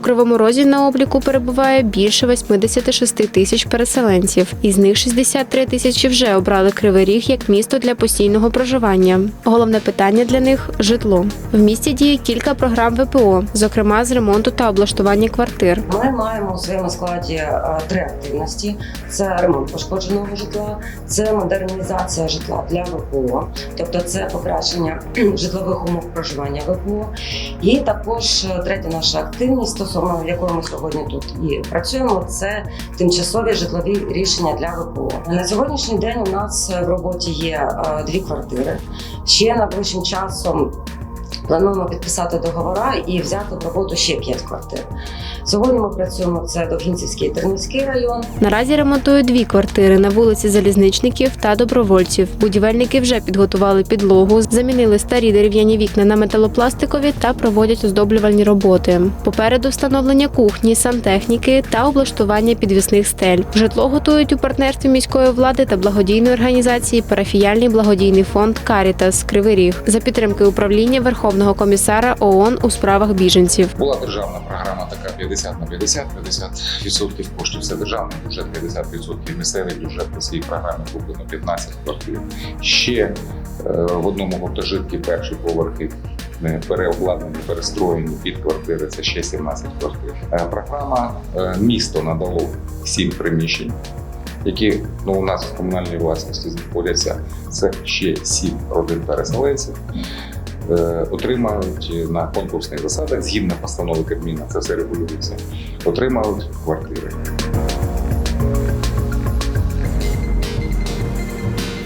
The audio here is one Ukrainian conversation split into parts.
У Кривому Розі на обліку перебуває більше 86 тисяч переселенців. Із них 63 тисячі вже обрали Кривий Ріг як місто для постійного проживання. Головне питання для них житло. В місті діє кілька програм ВПО, зокрема з ремонту та облаштування квартир. Ми маємо у своєму складі е, три активності: це ремонт пошкодженого житла, це модернізація житла для ВПО, тобто це покращення житлових умов проживання ВПО. І також е, третя наша активність, стосовно якої ми сьогодні тут і працюємо, це тимчасові житлові рішення для ВПО. На сьогоднішній день у нас в роботі є е, дві квартири. Ще найближчим часом. Плануємо підписати договори і взяти в роботу ще п'ять квартир. Сьогодні ми працюємо це Довгінцівський і Тернівський район. Наразі ремонтують дві квартири на вулиці залізничників та добровольців. Будівельники вже підготували підлогу, замінили старі дерев'яні вікна на металопластикові та проводять оздоблювальні роботи. Попереду встановлення кухні, сантехніки та облаштування підвісних стель. Житло готують у партнерстві міської влади та благодійної організації Парафіяльний благодійний фонд Карітас Кривий Ріг за підтримки управління Верховного комісара ООН у справах біженців. Була державна програма така 50 на 50, 50% коштів це державний бюджет, 50% місцевий бюджет по своїй програмі куплено 15 квартир. Ще е, в одному гуртожитку перші поверхи переобладнані, перестроєні під квартири. Це ще 17 квартир. Е, Програма е, місто надало 7 приміщень. Які ну у нас в комунальній власності знаходяться це ще сім родин переселенців отримають на конкурсних засадах, згідно постанови Кабміна, це все регулюється, отримають квартири.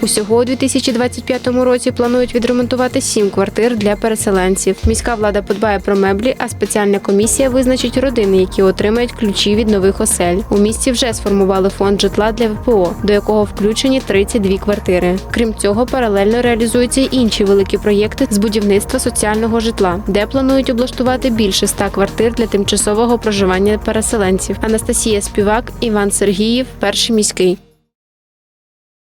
Усього у 2025 році планують відремонтувати сім квартир для переселенців. Міська влада подбає про меблі, а спеціальна комісія визначить родини, які отримають ключі від нових осель. У місті вже сформували фонд житла для ВПО, до якого включені 32 квартири. Крім цього, паралельно реалізуються й інші великі проєкти з будівництва соціального житла, де планують облаштувати більше ста квартир для тимчасового проживання переселенців. Анастасія Співак, Іван Сергіїв, перший міський.